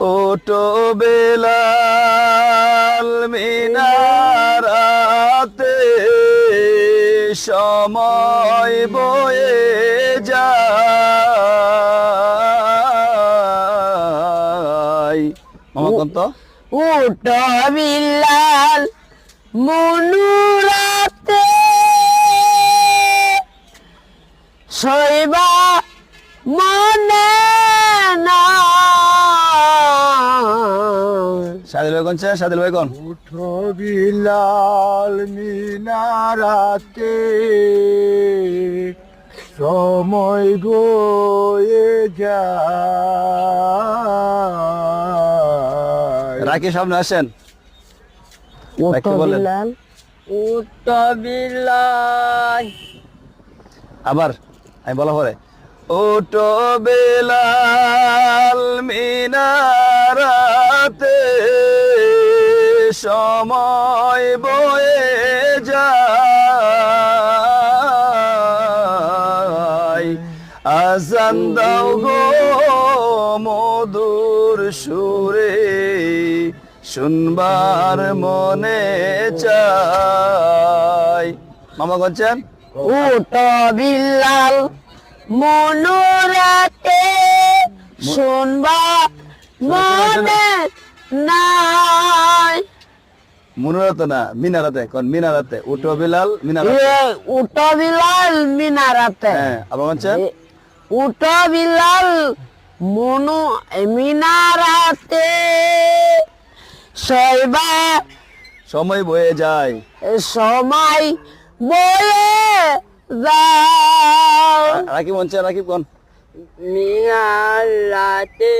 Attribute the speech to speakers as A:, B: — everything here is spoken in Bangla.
A: ওটো বেলাল মিনারাতে সময় বয়ে যায়। মামা কোন তো?
B: উঠ বিলাল মনুরাতে। শৈবা মনে
A: সাদিল ভাই কোনছে সাদিল ভাই কোন?
C: উঠো বিলাল মিনারাতে সময় বয়ে যায়।
A: রাখি সামনে আসেন। আবার আমি বলা পরে। ওটো বেলাল মিনারাতে সময় বয়ে যায়। আজান দাও গো মধুর সুরে শুনবার মনে চাই। মামা করছেন
B: উঠ বিলাল মনুরাতে শুনবা মনে নাই
A: মনোরাতে না মিনারাতে কোন মিনারাতে? উঠো বিলাল মিনারাতে।
B: উঠ বিলাল মিনারাতে।
A: হ্যাঁ আবার বলছেন
B: উঠ বিলাল মনু মিনারাতে। শৈবা
A: সময় বয়ে যায়।
B: সময় বয়ে যায়।
A: রাকিব বলছেন রাকিব কোন?
B: মিনারাতে